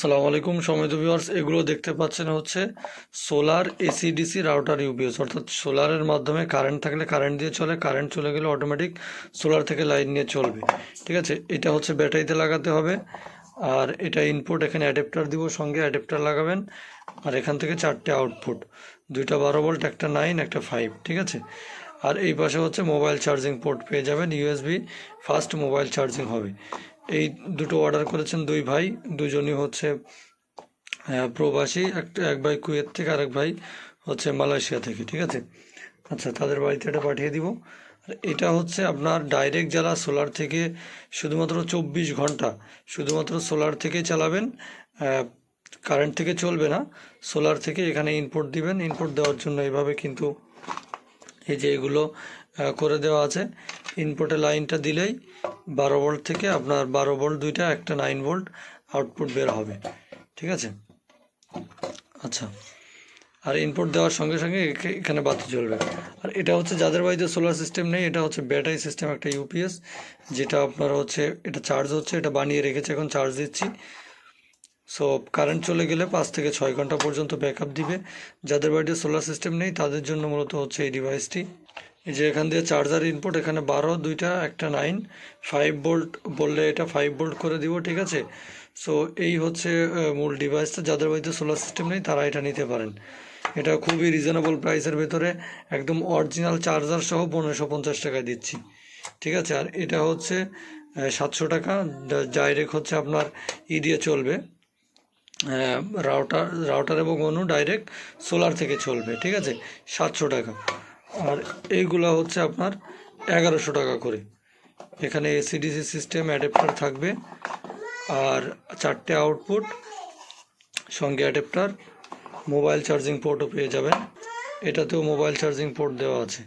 আসসালামু আলাইকুম। সমিত ভিউয়ার্স, এগুলো দেখতে পাচ্ছেন হচ্ছে সোলার এসিডিসি রাউটার ইউপিএস, অর্থাৎ সোলারের মাধ্যমে কারেন্ট থাকলে কারেন্ট দিয়ে চলে কারেন্ট চলে গেলে অটোমেটিক সোলার থেকে লাইন নিয়ে চলবে। ঠিক আছে? এটা হচ্ছে ব্যাটারিতে লাগাতে হবে। আর এটা ইনপুট এখানে অ্যাডাপ্টার দিব, সঙ্গে অ্যাডাপ্টার লাগাবেন। আর এখান থেকে চারটে আউটপুট দুইটা বারো ভোল্ট একটা নাইন একটা ফাইভ ঠিক আছে? আর এই পাশে হচ্ছে মোবাইল চার্জিং পোর্ট পেয়ে যাবেন ইউএসবি ফাস্ট মোবাইল চার্জিং হবে। এই দুটো অর্ডার করেছেন দুই ভাই, দুজনই হচ্ছে প্রবাসী একটা এক ভাই কুয়েত থেকে, আরেক ভাই হচ্ছে মালয়েশিয়া থেকে, ঠিক আছে? আচ্ছা তাদের বাড়িতে এটা পাঠিয়ে দিব। এটা হচ্ছে আপনার ডাইরেক্ট যারা সোলার থেকে শুধুমাত্র চব্বিশ ঘণ্টা, শুধুমাত্র সোলার থেকে চালাবেন কারেন্ট থেকে চলবে না সোলার থেকে এখানে ইনপুট দিবেন। ইনপুট দেওয়ার জন্য এইভাবে কিন্তু এই যে এগুলো করে দেওয়া আছে। ইনপুটে লাইনটা দিলেই বারো ভোল্ট থেকে আপনার বারো ভোল্ট দুইটা, একটা নাইন ভোল্ট আউটপুট বের হবে। ঠিক আছে? আচ্ছা। আর ইনপুট দেওয়ার সঙ্গে সঙ্গে এখে- এখানে বাতি জ্বলবে। আর এটা হচ্ছে যাদের বাড়িতে সোলার সিস্টেম নেই, এটা হচ্ছে ব্যাটারি সিস্টেম একটা ইউপিএস যেটা আপনার হচ্ছে, এটা চার্জ হচ্ছে, এটা বানিয়ে রেখেছে এখন চার্জ দিচ্ছি। সো কারেন্ট চলে গেলে পাঁচ থেকে ছয় ঘণ্টা পর্যন্ত ব্যাকআপ দিবে। যাদের বাড়িতে সোলার সিস্টেম নেই, তাদের জন্য মূলত হচ্ছে এই ডিভাইসটি এই যে এখান দিয়ে চার্জার ইনপুট এখানে বারো, দুইটা, একটা নাইন ফাইভ ভোল্ট বললে এটা ফাইভ ভোল্ট করে দিব, ঠিক আছে? সো এই হচ্ছে মূল ডিভাইসটা যাদের বাড়িতে সোলার সিস্টেম নেই, তারা এটা নিতে পারেন। এটা খুবই রিজনেবল প্রাইসের ভেতরে। একদম অরিজিনাল চার্জার সহ পনেরোশো পঞ্চাশ টাকায় দিচ্ছি। ঠিক আছে? আর এটা হচ্ছে সাতশো টাকা। ডাইরেক্ট হচ্ছে আপনার ই দিয়ে চলবে। রাউটার রাউটার এবং অনু ডাইরেক্ট সোলার থেকে চলবে। ঠিক আছে? সাতশো টাকা। আর এইগুলা হচ্ছে আপনার এগারোশো টাকা করে। এখানে এসিডিসি সিস্টেম অ্যাডাপ্টার থাকবে আর চারটে আউটপুট সঙ্গে অ্যাডাপ্টার মোবাইল চার্জিং পোর্টও পেয়ে যাবেন। এটাতেও মোবাইল চার্জিং পোর্ট দেওয়া আছে।